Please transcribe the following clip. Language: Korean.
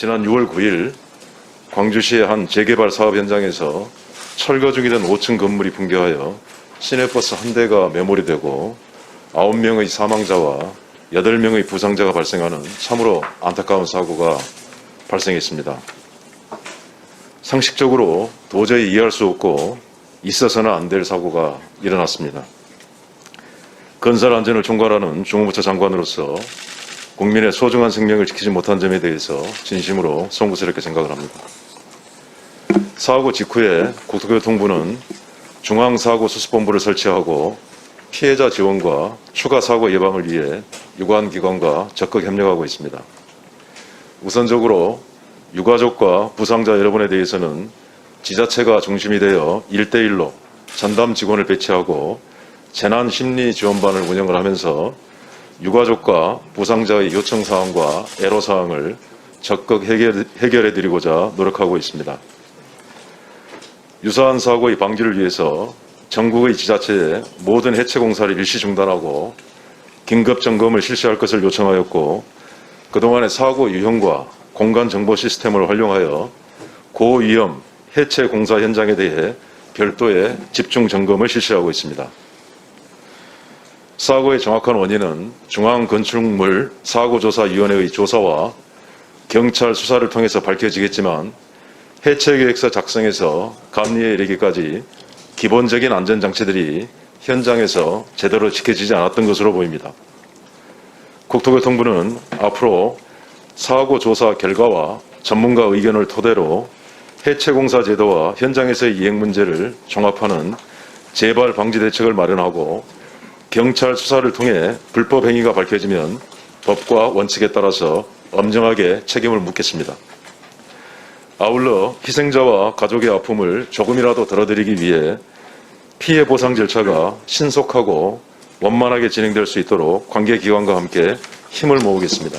지난 6월 9일 광주시의 한 재개발 사업 현장에서 철거 중이던 5층 건물이 붕괴하여 시내버스 한 대가 메모리 되고 9명의 사망자와 8명의 부상자가 발생하는 참으로 안타까운 사고가 발생했습니다. 상식적으로 도저히 이해할 수 없고 있어서는 안 될 사고가 일어났습니다. 건설 안전을 총괄하는 중무부처 장관으로서 국민의 소중한 생명을 지키지 못한 점에 대해서 진심으로 송구스럽게 생각을 합니다. 사고 직후에 국토교통부는 중앙사고수습본부를 설치하고 피해자 지원과 추가 사고 예방을 위해 유관 기관과 적극 협력하고 있습니다. 우선적으로 유가족과 부상자 여러분에 대해서는 지자체가 중심이 되어 1대1로 전담 직원을 배치하고 재난 심리 지원반을 운영을 하면서 유가족과 부상자의 요청 사항과 애로 사항을 적극 해결, 해결해 드리고자 노력하고 있습니다. 유사한 사고의 방지를 위해서 전국의 지자체에 모든 해체 공사를 일시 중단하고 긴급 점검을 실시할 것을 요청하였고 그동안의 사고 유형과 공간 정보 시스템을 활용하여 고위험 해체 공사 현장에 대해 별도의 집중 점검을 실시하고 있습니다. 사고의 정확한 원인은 중앙건축물 사고조사위원회의 조사와 경찰 수사를 통해서 밝혀지겠지만 해체 계획서 작성에서 감리에 이르기까지 기본적인 안전장치들이 현장에서 제대로 지켜지지 않았던 것으로 보입니다. 국토교통부는 앞으로 사고 조사 결과와 전문가 의견을 토대로 해체공사 제도와 현장에서의 이행 문제를 종합하는 재발 방지 대책을 마련하고 경찰 수사를 통해 불법 행위가 밝혀지면 법과 원칙에 따라서 엄정하게 책임을 묻겠습니다. 아울러 희생자와 가족의 아픔을 조금이라도 덜어드리기 위해 피해 보상 절차가 신속하고 원만하게 진행될 수 있도록 관계기관과 함께 힘을 모으겠습니다.